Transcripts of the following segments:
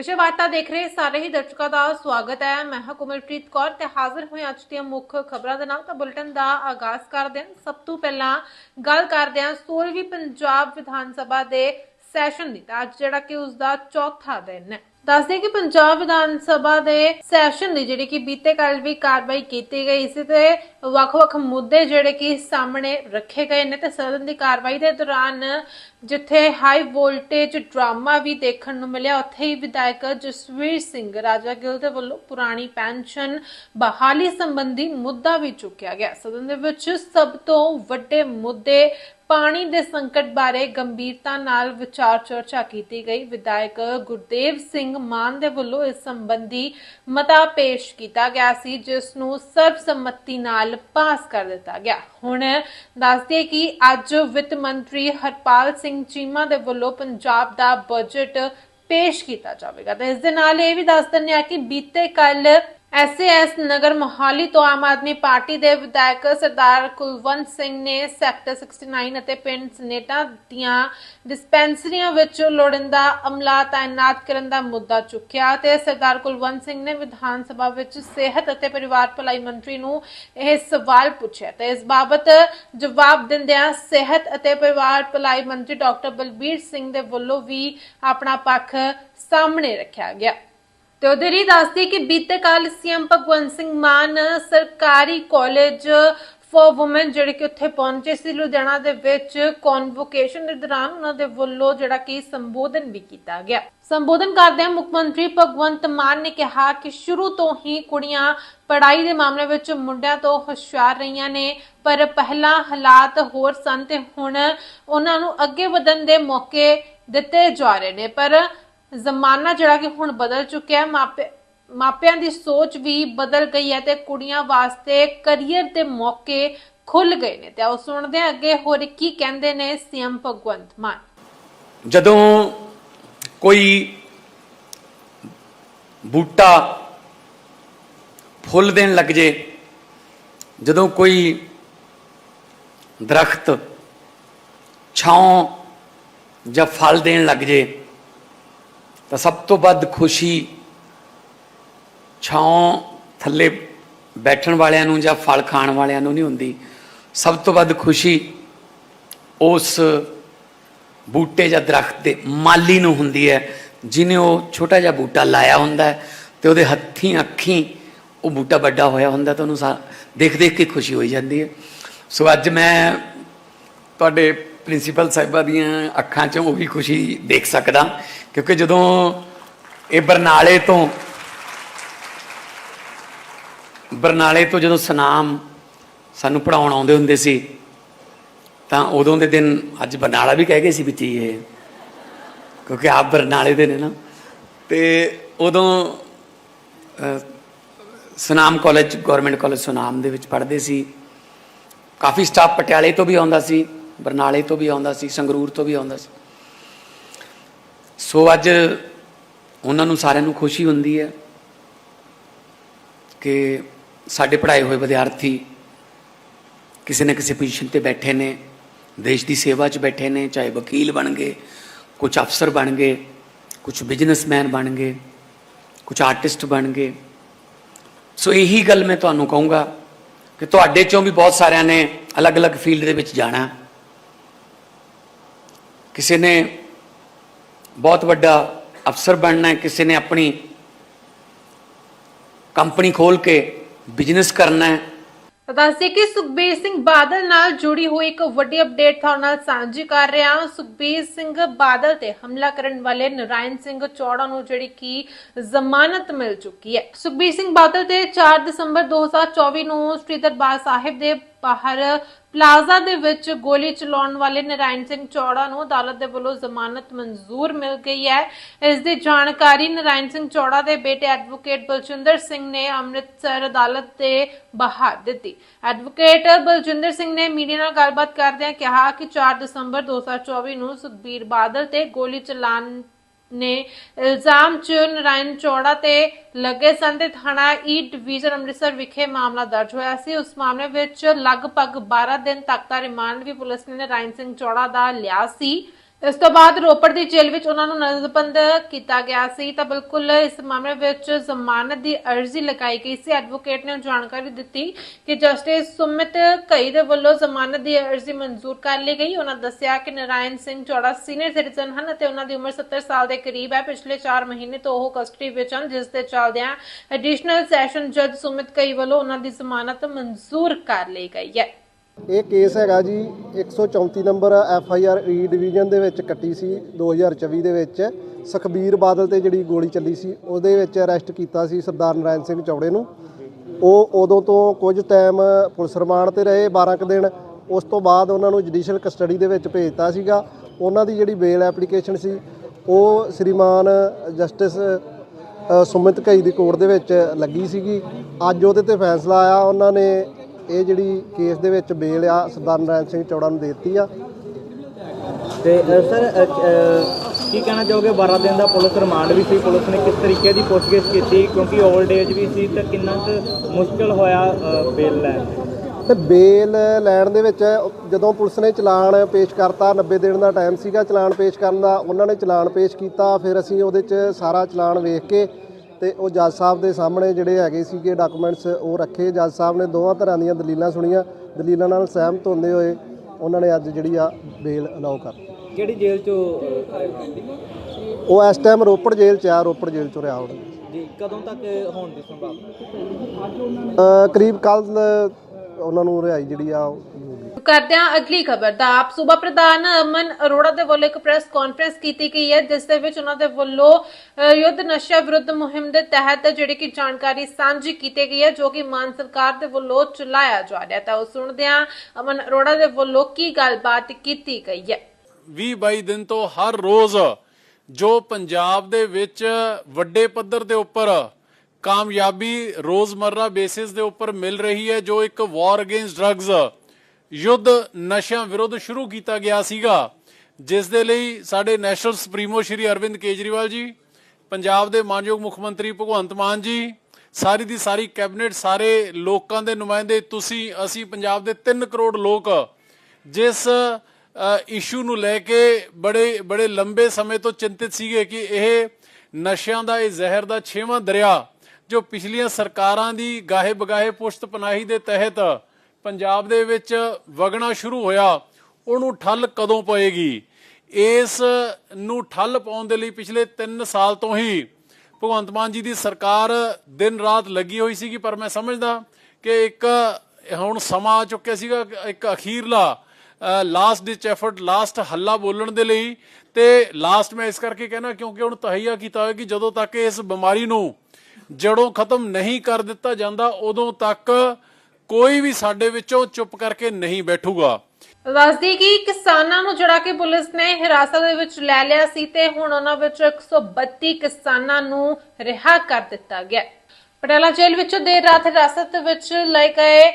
ਵਿਸ਼ੇ ਵਾਰਤਾ ਦੇਖ ਰਹੇ ਸਾਰੇ ਹੀ ਦਰਸ਼ਕਾਂ ਦਾ ਸਵਾਗਤ ਹੈ। ਮੈਂ ਹਾਂ ਕੋਮਲਪ੍ਰੀਤ ਕੌਰ ਤੇ ਹਾਜ਼ਰ ਹੋਏ ਅੱਜ ਦੀਆਂ ਮੁੱਖ ਖਬਰਾਂ ਦੇ ਨਾਲ। ਤਾਂ ਬੁਲੇਟਿਨ ਦਾ ਆਗਾਜ਼ ਕਰਦੇ ਹਾਂ। ਸਭ ਤੋਂ ਪਹਿਲਾਂ ਗੱਲ ਕਰਦੇ ਹਾਂ 16ਵੀਂ ਪੰਜਾਬ ਵਿਧਾਨ ਸਭਾ ਦੇ ਸੈਸ਼ਨ ਦੀ। ਤਾਂ ਅੱਜ ਜਿਹੜਾ ਕਿ ਉਸ ਦਾ ਚੌਥਾ ਦਿਨ ਹੈ। ਦੱਸਦੇ ਕਿ ਪੰਜਾਬ ਵਿਧਾਨ ਸਭਾ ਦੇ ਸੈਸ਼ਨ ਦੀ ਜਿਹੜੀ ਕਿ ਬੀਤੇ ਕੱਲ ਵੀ ਕਾਰਵਾਈ ਕੀਤੀ ਗਈ ਸੀ ਤੇ ਵੱਖ-ਵੱਖ ਮੁੱਦੇ ਜਿਹੜੇ ਕਿ ਸਾਹਮਣੇ ਰੱਖੇ ਗਏ ਨੇ ਤੇ ਸਦਨ ਦੀ ਕਾਰਵਾਈ ਦੇ ਦੌਰਾਨ ਜਿੱਥੇ ਹਾਈ ਵੋਲਟੇਜ ਡਰਾਮਾ ਵੀ ਦੇਖਣ ਨੂੰ ਮਿਲਿਆ, ਉੱਥੇ ਹੀ ਵਿਧਾਇਕ ਜਸਵੀਰ ਸਿੰਘ ਰਾਜਾ ਗਿੱਲ ਦੇ ਵੱਲੋਂ ਪੁਰਾਣੀ ਪੈਨਸ਼ਨ ਬਹਾਲੀ ਸੰਬੰਧੀ ਮੁੱਦਾ ਵੀ ਚੁੱਕਿਆ ਗਿਆ। ਸਦਨ ਦੇ ਵਿੱਚ ਸਭ ਤੋਂ ਵੱਡੇ ਮੁੱਦੇ ਪਾਣੀ ਦੇ ਸੰਕਟ ਬਾਰੇ ਗੰਭੀਰਤਾ ਨਾਲ ਵਿਚਾਰ ਚਰਚਾ ਕੀਤੀ ਗਈ। ਵਿਧਾਇਕ ਗੁਰਦੇਵ ਸਿੰਘ ਮਾਨ ਦੇ ਵੱਲੋਂ ਇਸ ਸੰਬੰਧੀ ਮਤਾ ਪੇਸ਼ ਕੀਤਾ ਗਿਆ ਸੀ, ਜਿਸ ਨੂੰ ਸਰਬਸੰਮਤੀ ਨਾਲ ਪਾਸ ਕਰ ਦਿੱਤਾ ਗਿਆ। ਹੁਣ ਦੱਸਦੇ ਕਿ ਅੱਜ ਵਿੱਤ ਮੰਤਰੀ ਹਰਪਾਲ ਸਿੰਘ ਚੀਮਾ ਦੇ ਵੱਲੋਂ ਪੰਜਾਬ ਦਾ ਬਜਟ ਪੇਸ਼ ਕੀਤਾ ਜਾਵੇਗਾ। ਤੇ ਇਸ ਦੇ ਨਾਲ ਇਹ ਵੀ ਦੱਸ ਦਿੰਦੇ ਆ ਕਿ ਬੀਤੇ ਕੱਲ ਐਸਏਐਸ ਨਗਰ ਮੋਹਾਲੀ ਤੋਂ ਆਮ ਆਦਮੀ ਪਾਰਟੀ ਦੇ ਵਿਧਾਇਕ ਸਰਦਾਰ ਕੁਲਵੰਤ ਸਿੰਘ ਨੇ ਸੈਕਟਰ 69 ਅਤੇ ਪਿੰਡ ਸਨੇਟਾ ਦੀਆਂ ਡਿਸਪੈਂਸਰੀਆਂ ਵਿੱਚ ਲੋੜਿੰਦਾ ਅਮਲਾ ਤਾਇਨਾਤ ਕਰਨ ਦਾ ਮੁੱਦਾ ਚੁੱਕਿਆ ਤੇ ਸਰਦਾਰ ਕੁਲਵੰਤ ਸਿੰਘ ਨੇ ਵਿਧਾਨ ਸਭਾ ਵਿੱਚ ਸਿਹਤ ਅਤੇ ਪਰਿਵਾਰ ਭਲਾਈ ਮੰਤਰੀ ਨੂੰ ਇਹ ਸਵਾਲ ਪੁੱਛਿਆ ਤੇ ਇਸ ਬਾਬਤ ਜਵਾਬ ਦਿੰਦਿਆਂ ਸਿਹਤ ਅਤੇ ਪਰਿਵਾਰ ਭਲਾਈ ਮੰਤਰੀ ਡਾਕਟਰ ਬਲਬੀਰ ਸਿੰਘ ਦੇ ਵੱਲੋਂ ਵੀ ਆਪਣਾ ਪੱਖ ਸਾਹਮਣੇ ਰੱਖਿਆ ਗਿਆ। ਤੇ ਉਧਰ ਹੀ ਦੱਸਦੀ ਕਿ ਬੀਤੇ ਕੱਲ ਸੀਐਮ ਭਗਵੰਤ ਸਿੰਘ ਮਾਨ ਸਰਕਾਰੀ ਕਾਲਜ ਫॉर ਔਮਨ ਜਿਹੜੇ ਕਿ ਉੱਥੇ ਪਹੁੰਚੇ ਸੀ ਲੁਧਿਆਣਾ ਦੇ ਵਿੱਚ ਕਨਵੋਕੇਸ਼ਨ ਦੇ ਦੌਰਾਨ ਉਹਨਾਂ ਦੇ ਵੱਲੋਂ ਜਿਹੜਾ ਕਿ ਸੰਬੋਧਨ ਵੀ ਕੀਤਾ ਗਿਆ। ਸੰਬੋਧਨ ਕਰਦਿਆਂ ਮੁੱਖ ਮੰਤਰੀ ਭਗਵੰਤ ਮਾਨ ਨੇ ਕਿਹਾ ਕਿ ਸ਼ੁਰੂ ਤੋਂ ਹੀ ਕੁੜੀਆਂ ਪੜਾਈ ਦੇ ਮਾਮਲੇ ਵਿੱਚ ਮੁੰਡਿਆਂ ਤੋਂ ਹੁਸ਼ਿਆਰ ਰਹੀਆਂ ਨੇ, ਪਰ ਪਹਿਲਾਂ ਹਾਲਾਤ ਹੋਰ ਸਨ ਤੇ ਹੁਣ ਉਹਨਾਂ ਨੂੰ ਅੱਗੇ ਵਧਣ ਦੇ ਮੌਕੇ ਦਿੱਤੇ ਜਾ ਰਹੇ ਨੇ। ਪਰ ਜ਼ਮਾਨਾ ਜਿਹੜਾ ਕਿ ਹੁਣ ਬਦਲ ਚੁੱਕਿਆ ਹੈ, ਮਾਪੇ ਮਾਪਿਆਂ ਦੀ ਸੋਚ ਵੀ ਬਦਲ ਗਈ ਹੈ ਤੇ ਕੁੜੀਆਂ ਵਾਸਤੇ ਕਰੀਅਰ ਦੇ ਮੌਕੇ ਖੁੱਲ ਗਏ ਨੇ। ਤੇ ਆਓ ਸੁਣਦੇ ਹਾਂ ਅੱਗੇ ਹੋਰ ਕੀ ਕਹਿੰਦੇ ਨੇ ਸੀਐਮ ਭਗਵੰਤ ਮਾਨ। ਜਦੋਂ ਕੋਈ ਬੂਟਾ ਫੁੱਲ ਦੇਣ ਲੱਗ ਜੇ, ਜਦੋਂ ਕੋਈ ਦਰਖਤ ਛਾਂ ਜਾਂ ਫਲ ਦੇਣ ਲੱਗ ਜੇ ਤਾਂ ਸਭ ਤੋਂ ਵੱਧ ਖੁਸ਼ੀ ਛਾਂ ਥੱਲੇ ਬੈਠਣ ਵਾਲਿਆਂ ਨੂੰ ਜਾਂ ਫਲ ਖਾਣ ਵਾਲਿਆਂ ਨੂੰ ਨਹੀਂ ਹੁੰਦੀ। ਸਭ ਤੋਂ ਵੱਧ ਖੁਸ਼ੀ ਉਸ ਬੂਟੇ ਜਾਂ ਦਰਖਤ ਦੇ ਮਾਲੀ ਨੂੰ ਹੁੰਦੀ ਹੈ, ਜਿਨੇ ਉਹ ਛੋਟਾ ਜਿਹਾ ਬੂਟਾ ਲਾਇਆ ਹੁੰਦਾ ਹੈ ਤੇ ਉਹਦੇ ਹੱਥੀਂ ਅੱਖੀਂ ਉਹ ਬੂਟਾ ਵੱਡਾ ਹੋਇਆ ਹੁੰਦਾ ਤਾਂ ਉਹਨੂੰ ਸਾ- ਦੇਖ ਦੇਖ ਕੇ ਖੁਸ਼ੀ ਹੋਈ ਜਾਂਦੀ ਹੈ। ਸੋ ਅੱਜ ਮੈਂ ਤੁਹਾਡੇ ਪ੍ਰਿੰਸੀਪਲ ਸਾਹਿਬਾਂ ਦੀਆਂ ਅੱਖਾਂ 'ਚੋਂ ਉਹ ਵੀ ਖੁਸ਼ੀ ਦੇਖ ਸਕਦਾ ਕਿਉਂਕਿ ਜਦੋਂ ਇਹ ਬਰਨਾਲੇ ਤੋਂ ਬਰਨਾਲੇ ਤੋਂ ਜਦੋਂ ਸਨਾਮ ਸਾਨੂੰ ਪੜਾਉਣ ਆਉਂਦੇ ਹੁੰਦੇ ਸੀ ਤਾਂ ਉਦੋਂ ਦੇ ਦਿਨ ਅੱਜ ਬਰਨਾਲਾ ਵੀ ਕਹਿ ਗਏ ਸੀ ਵਿੱਚ ਹੀ ਇਹ ਕਿਉਂਕਿ ਆਪ ਬਰਨਾਲੇ ਦੇ ਨੇ ਨਾ। ਤੇ ਉਦੋਂ ਅਹ, Sunam college government college Sunam ਦੇ ਵਿੱਚ ਪੜ੍ਹਦੇ ਸੀ। ਕਾਫੀ ਸਟਾਫ ਪਟਿਆਲੇ ਤੋਂ ਵੀ ਆਉਂਦਾ ਸੀ। ਬਰਨਾਲੇ ਤੋਂ ਵੀ ਆਉਂਦਾ ਸੀ, ਸੰਗਰੂਰ ਤੋਂ ਵੀ ਆਉਂਦਾ ਸੀ। ਸੋ ਅੱਜ ਉਹਨਾਂ ਨੂੰ ਸਾਰਿਆਂ ਨੂੰ ਖੁਸ਼ੀ ਹੁੰਦੀ ਹੈ ਕਿ ਸਾਡੇ ਪੜ੍ਹਾਏ ਹੋਏ ਵਿਦਿਆਰਥੀ ਕਿਸੇ ਨਾ ਕਿਸੇ ਪੋਜੀਸ਼ਨ ਤੇ ਬੈਠੇ ਨੇ, ਦੇਸ਼ ਦੀ ਸੇਵਾ 'ਚ ਬੈਠੇ ਨੇ, ਚਾਹੇ ਵਕੀਲ ਬਣ ਗਏ ਕੁਝ ਅਫਸਰ ਬਣ ਗਏ ਕੁਝ ਬਿਜ਼ਨਸਮੈਨ ਬਣ ਗਏ ਕੁਝ ਆਰਟਿਸਟ ਬਣ ਗਏ। ਸੋ ਇਹੀ ਗੱਲ ਮੈਂ ਤੁਹਾਨੂੰ ਕਹੂੰਗਾ ਕਿ ਤੁਹਾਡੇ ਚੋਂ ਵੀ ਬਹੁਤ ਸਾਰਿਆਂ ਨੇ ਅਲੱਗ-ਅਲੱਗ ਫੀਲਡ ਦੇ ਵਿੱਚ ਜਾਣਾ। ਕਿਸੇ ਨੇ ਬਹੁਤ ਵੱਡਾ ਅਫਸਰ ਬਣਨਾ ਹੈ, ਕਿਸੇ ਨੇ ਆਪਣੀ ਕੰਪਨੀ ਖੋਲ ਕੇ ਬਿਜ਼ਨਸ ਕਰਨਾ ਹੈ। ਦੱਸਦੇ ਕਿ ਸੁਖਬੀਰ ਸਿੰਘ ਬਾਦਲ ਨਾਲ ਜੁੜੀ ਹੋਈ ਇੱਕ ਵੱਡੀ ਅਪਡੇਟ ਤੁਹਾਡੇ ਨਾਲ ਸਾਂਝੀ ਕਰ ਰਿਹਾ ਹਾਂ। ਸੁਖਬੀਰ ਸਿੰਘ ਬਾਦਲ ਤੇ ਹਮਲਾ ਕਰਨ ਵਾਲੇ ਨਰਾਇਣ ਸਿੰਘ ਚੌੜਾ ਨੂੰ ਜਿਹੜੀ ਕਿ ਜ਼ਮਾਨਤ ਮਿਲ ਚੁੱਕੀ ਹੈ। ਸੁਖਬੀਰ ਸਿੰਘ ਬਾਦਲ ਤੇ 4 ਦਸੰਬਰ 2024 ਨੂੰ ਸ੍ਰੀ ਦਰਬਾਰ ਸਾਹਿਬ ਦੇ ਬਾਹਰ। ਪਲਾਜ਼ਾ ਦੇ ਵਿੱਚ ਗੋਲੀ ਚਲਾਉਣ ਵਾਲੇ ਨਰਾਇਣ ਸਿੰਘ ਚੌੜਾ ਨੂੰ ਅਦਾਲਤ ਦੇ ਵੱਲੋਂ ਜ਼ਮਾਨਤ ਮਨਜ਼ੂਰ ਮਿਲ ਗਈ ਹੈ। ਇਸ ਦੀ ਜਾਣਕਾਰੀ ਨਰਾਇਣ ਸਿੰਘ ਚੌੜਾ ਦੇ ਬੇਟੇ ਐਡਵੋਕੇਟ ਬਲਜਿੰਦਰ ਸਿੰਘ ਨੇ ਅੰਮ੍ਰਿਤਸਰ ਅਦਾਲਤ ਦੇ ਬਾਹਰ ਦਿੱਤੀ। ਐਡਵੋਕੇਟ ਬਲਜਿੰਦਰ ਸਿੰਘ ਨੇ ਮੀਡੀਆ ਨਾਲ ਗੱਲਬਾਤ ਕਰਦਿਆਂ ਕਿਹਾ ਕਿ 4 ਦਸੰਬਰ 2024 ਨੂੰ ਸੁਖਬੀਰ ਬਾਦਲ ਤੇ ਗੋਲੀ ਚਲਾਉਣ ਨੇ ਇਲਜ਼ਾਮ ਚ ਨਰਾਇਣ ਚੌੜਾ ਤੇ ਲੱਗੇ ਸਨ ਤੇ ਥਾਣਾ ਈ ਡਿਵੀਜ਼ਨ ਅੰਮ੍ਰਿਤਸਰ ਵਿਖੇ ਮਾਮਲਾ ਦਰਜ ਹੋਇਆ ਸੀ। ਉਸ ਮਾਮਲੇ ਵਿੱਚ ਲਗਭਗ 12 ਦਿਨ ਤੱਕ ਦਾ ਰਿਮਾਂਡ ਵੀ ਪੁਲਿਸ ਨੇ ਨਰਾਇਣ ਸਿੰਘ ਚੌੜਾ ਦਾ ਲਿਆ ਸੀ। ਇਸ ਤੋਂ ਬਾਅਦ ਰੋਪੜ ਦੀ ਜੇਲ੍ਹ ਵਿੱਚ ਉਹਨਾਂ ਨੂੰ ਨਜ਼ਰਬੰਦ ਕੀਤਾ ਗਿਆ ਸੀ। ਤਾਂ ਬਿਲਕੁਲ ਇਸ ਮਾਮਲੇ ਵਿੱਚ ਜ਼ਮਾਨਤ ਦੀ ਅਰਜ਼ੀ ਲਗਾਈ ਗਈ ਸੀ। ਐਡਵੋਕੇਟ ਨੇ ਜਾਣਕਾਰੀ ਦਿੱਤੀ ਕਿ ਜਸਟਿਸ ਸੁਮਿਤ ਕਈ ਦੇ ਵੱਲੋਂ ਜ਼ਮਾਨਤ ਦੀ ਅਰਜ਼ੀ ਮਨਜ਼ੂਰ ਕਰ ਲਈ ਗਈ। ਉਹਨਾਂ ਦੱਸਿਆ ਕਿ ਨਰਾਇਣ ਸਿੰਘ ਚੌੜਾ ਸੀਨੀਅਰ ਸਿਟੀਜ਼ਨ ਹਨ ਅਤੇ ਉਹਨਾਂ ਦੀ ਉਮਰ 70 ਸਾਲ ਦੇ ਕਰੀਬ ਹੈ। ਪਿਛਲੇ 4 ਮਹੀਨੇ ਤੋਂ ਉਹ ਕਸਟਡੀ ਵਿੱਚ ਹਨ, ਜਿਸ ਦੇ ਚੱਲਦਿਆਂ ਐਡੀਸ਼ਨਲ ਸੈਸ਼ਨ ਜੱਜ ਸੁਮਿਤ ਕਈ ਵੱਲੋਂ ਉਹਨਾਂ ਦੀ ਜ਼ਮਾਨਤ ਮਨਜ਼ੂਰ ਕਰ ਲਈ ਗਈ ਹੈ। ਇਹ ਕੇਸ ਹੈਗਾ ਜੀ 134 number F I R E division ਦੇ ਵਿੱਚ ਕੱਟੀ ਸੀ 2024 ਦੇ ਵਿੱਚ। ਸੁਖਬੀਰ ਬਾਦਲ ਤੇ ਜਿਹੜੀ ਗੋਲੀ ਚੱਲੀ ਸੀ, ਉਹਦੇ ਵਿੱਚ ਅਰੈਸਟ ਕੀਤਾ ਸੀ ਸਰਦਾਰ ਨਰਾਇਣ ਸਿੰਘ ਚੌੜੇ ਨੂੰ। ਉਹ ਉਦੋਂ ਤੋਂ ਕੁਝ ਟਾਈਮ ਪੁਲਿਸ ਰਿਮਾਂਡ ਤੇ ਰਹੇ 12 ਕੁ ਦਿਨ। ਉਸ ਤੋਂ ਬਾਅਦ ਉਹਨਾਂ ਨੂੰ ਜੁਡੀਸ਼ੀਅਲ ਕਸਟਡੀ ਦੇ ਵਿੱਚ ਭੇਜਤਾ ਸੀਗਾ। ਉਹਨਾਂ ਦੀ ਜਿਹੜੀ ਬੇਲ ਐਪਲੀਕੇਸ਼ਨ ਸੀ, ਉਹ ਸ੍ਰੀਮਾਨ ਜਸਟਿਸ ਸੁਮਿਤ ਘਈ ਦੀ ਕੋਰਟ ਦੇ ਵਿੱਚ ਲੱਗੀ ਸੀਗੀ। ਅੱਜ ਉਹਦੇ ਤੇ ਫੈਸਲਾ ਆਇਆ, ਉਹਨਾਂ ਨੇ ਇਹ ਜਿਹੜੀ ਕੇਸ ਦੇ ਵਿੱਚ ਬੇਲ ਆ ਸਰਦਾਰ ਨਰਾਇਣ ਸਿੰਘ ਚੌੜਾ ਨੂੰ ਦੇ ਦਿੱਤੀ ਆ। ਤੇ ਅ, ਸਰ ਅ, ਅ, ਕੀ ਕਹਿਣਾ ਚਾਹੋਗੇ? 12 ਦਿਨ ਦਾ ਪੁਲਿਸ ਰਿਮਾਂਡ ਵੀ ਸੀ। ਪੁਲਿਸ ਨੇ ਕਿਸ ਤਰੀਕੇ ਦੀ ਪੁੱਛਗਿੱਛ ਕੀਤੀ? ਕਿਉਂਕਿ 올ਡ ਏਜ ਵੀ ਸੀ ਤਾਂ ਕਿੰਨਾ ਕੁ ਮੁਸ਼ਕਲ ਹੋਇਆ ਅ, ਬੇਲ ਲੈਣ ਤੇ? ਬੇਲ ਲੈਣ ਦੇ ਵਿੱਚ ਜਦੋਂ ਪੁਲਿਸ ਨੇ ਚਲਾਨ ਪੇਸ਼ ਕਰਤਾ 90 ਦਿਨ ਦਾ ਟਾਈਮ ਸੀਗਾ ਚਲਾਨ ਪੇਸ਼ ਕਰਨ ਦਾ ਉਹਨਾਂ ਨੇ ਚਲਾਨ ਪੇਸ਼ ਕੀਤਾ। ਫਿਰ ਅਸੀਂ ਉਹਦੇ 'ਚ ਸਾਰਾ ਚਲਾਨ ਵੇਖ ਕੇ ਤੇ ਉਹ ਜੱਜ ਸਾਹਿਬ ਦੇ ਸਾਹਮਣੇ ਜਿਹੜੇ ਹੈਗੇ ਸੀਗੇ ਡਾਕੂਮੈਂਟਸ ਉਹ ਰੱਖੇ। ਜੱਜ ਸਾਹਿਬ ਨੇ ਦੋਵਾਂ ਤਰ੍ਹਾਂ ਦੀਆਂ ਦਲੀਲਾਂ ਸੁਣੀਆਂ। ਦਲੀਲਾਂ ਨਾਲ ਸਹਿਮਤ ਹੁੰਦੇ ਹੋਏ ਉਹਨਾਂ ਨੇ ਅੱਜ ਜਿਹੜੀ ਆ ਬੇਲ ਅਲਾਉ ਕਰ ਕਿਹੜੀ ਜੇਲ੍ਹ ਚੋਂ ਉਹ ਇਸ ਟਾਈਮ ਰੋਪੜ ਜੇਲ੍ਹ 'ਚ ਆ ਰੋਪੜ ਜੇਲ੍ਹ 'ਚੋਂ ਰਿਹਾ ਹੁਣ। ਜੀ ਕਦੋਂ ਤੱਕ ਹੋਣ ਦੀ ਸੰਭਾਵਨਾ? ਕਰੀਬ ਕੱਲ ਉਹਨਾਂ ਨੂੰ ਰਿਹਾਈ ਜਿਹੜੀ ਆ। ਕਰਦਿਆਂ ਅਗਲੀ ਖਬਰ ਦਾ। ਆਪ ਸੂਬਾ ਪ੍ਰਧਾਨ ਅਮਨ ਅਰੋੜਾ ਦੇ ਵੱਲੋਂ ਇੱਕ ਪ੍ਰੈਸ ਕਾਨਫਰੰਸ ਕੀਤੀ ਗਈ ਹੈ, ਜਿਸ ਦੇ ਵਿੱਚ ਉਹਨਾਂ ਦੇ ਵੱਲੋਂ ਯੁੱਧ ਨਸ਼ਾ ਵਿਰੁੱਧ ਮੁਹਿੰਮ ਦੇ ਤਹਿਤ ਜਿਹੜੀ ਕਿ ਜਾਣਕਾਰੀ ਸਾਂਝੀ ਕੀਤੀ ਗਈ ਹੈ, ਜੋ ਕਿ ਮਾਨ ਸਰਕਾਰ ਦੇ ਵੱਲੋਂ ਚਲਾਇਆ ਜਾ ਰਿਹਾ ਤਾਂ ਉਹ ਸੁਣਦਿਆਂ ਅਮਨ ਅਰੋੜਾ ਦੇ ਵੱਲੋਂ ਕੀ ਗੱਲਬਾਤ ਕੀਤੀ ਗਈ ਹੈ। 20 22 ਦਿਨ ਤੋਂ ਹਰ ਰੋਜ਼ ਜੋ ਪੰਜਾਬ ਦੇ ਵਿੱਚ ਵੱਡੇ ਪੱਧਰ ਦੇ ਉੱਪਰ ਕਾਮਯਾਬੀ ਰੋਜ਼ਮਰਰਾ ਬੇਸਿਸ ਦੇ ਉੱਪਰ ਮਿਲ ਰਹੀ ਹੈ, ਜੋ ਇੱਕ ਵਾਰ ਅਗੇਂਸਟ ਡਰੱਗਸ ਯੁੱਧ ਨਸ਼ਿਆਂ ਵਿਰੁੱਧ ਸ਼ੁਰੂ ਕੀਤਾ ਗਿਆ ਸੀਗਾ, ਜਿਸ ਦੇ ਲਈ ਸਾਡੇ ਨੈਸ਼ਨਲ ਸੁਪਰੀਮੋ ਸ਼੍ਰੀ ਅਰਵਿੰਦ ਕੇਜਰੀਵਾਲ ਜੀ, ਪੰਜਾਬ ਦੇ ਮਾਨਯੋਗ ਮੁੱਖ ਮੰਤਰੀ ਭਗਵੰਤ ਮਾਨ ਜੀ, ਸਾਰੀ ਦੀ ਸਾਰੀ ਕੈਬਨਿਟ, ਸਾਰੇ ਲੋਕਾਂ ਦੇ ਨੁਮਾਇੰਦੇ, ਤੁਸੀਂ, ਅਸੀਂ ਪੰਜਾਬ ਦੇ 3 ਕਰੋੜ ਲੋਕ, ਜਿਸ ਇਸ਼ੂ ਨੂੰ ਲੈ ਕੇ ਬੜੇ ਬੜੇ ਲੰਬੇ ਸਮੇਂ ਤੋਂ ਚਿੰਤਿਤ ਸੀਗੇ ਕਿ ਇਹ ਨਸ਼ਿਆਂ ਦਾ, ਇਹ ਜ਼ਹਿਰ ਦਾ ਛੇਵਾਂ ਦਰਿਆ, ਜੋ ਪਿਛਲੀਆਂ ਸਰਕਾਰਾਂ ਦੀ ਗਾਹੇ ਬਗਾਹੇ ਪੁਸ਼ਤ ਪਨਾਹੀ ਦੇ ਤਹਿਤ ਪੰਜਾਬ ਦੇ ਵਿੱਚ ਵਗਣਾ ਸ਼ੁਰੂ ਹੋਇਆ, ਉਹਨੂੰ ਠੱਲ ਕਦੋਂ ਪਏਗੀ? ਇਸ ਨੂੰ ਠੱਲ ਪਾਉਣ ਦੇ ਲਈ ਪਿਛਲੇ 3 ਸਾਲ ਤੋਂ ਹੀ ਭਗਵੰਤ ਮਾਨ ਜੀ ਦੀ ਸਰਕਾਰ ਦਿਨ ਰਾਤ ਲੱਗੀ ਹੋਈ ਸੀਗੀ, ਪਰ ਮੈਂ ਸਮਝਦਾ ਕਿ ਇੱਕ ਹੁਣ ਸਮਾਂ ਆ ਚੁੱਕਿਆ ਸੀਗਾ, ਇੱਕ ਅਖੀਰਲਾ ਲਾਸਟ ਡਿਚ ਐਫਰਟ ਲਾਸਟ ਹੱਲਾ ਬੋਲਣ ਦੇ ਲਈ। ਤੇ ਲਾਸਟ ਮੈਂ ਇਸ ਕਰਕੇ ਕਹਿਣਾ, ਕਿਉਂਕਿ ਹੁਣ ਤਹਈਆ ਕੀਤਾ ਹੋਇਆ ਕਿ ਜਦੋਂ ਤੱਕ ਇਸ ਬਿਮਾਰੀ ਨੂੰ ਜੜੋਂ ਖਤਮ ਨਹੀਂ ਕਰ ਦਿੱਤਾ ਜਾਂਦਾ, ਉਦੋਂ ਤੱਕ ਕੋਈ ਵੀ ਸਾਡੇ ਵਿੱਚੋਂ ਚੁੱਪ ਕਰਕੇ ਨਹੀਂ ਬੈਠੂਗਾ। ਦੱਸਦੀ ਕਿ ਕਿਸਾਨਾਂ ਨੂੰ ਜਿਹੜਾ ਕਿ ਪੁਲਿਸ ਨੇ ਹਿਰਾਸਤ ਦੇ ਵਿੱਚ ਲੈ ਲਿਆ ਸੀ ਤੇ ਹੁਣ ਉਹਨਾਂ ਵਿੱਚੋਂ 132 ਕਿਸਾਨਾਂ ਨੂੰ ਰਿਹਾ ਕਰ ਦਿੱਤਾ ਗਿਆ। ਪਟਿਆਲਾ ਜੇਲ੍ਹ ਵਿੱਚੋਂ ਦੇਰ ਰਾਤ ਹਿਰਾਸਤ ਵਿੱਚ ਲਏ ਗਏ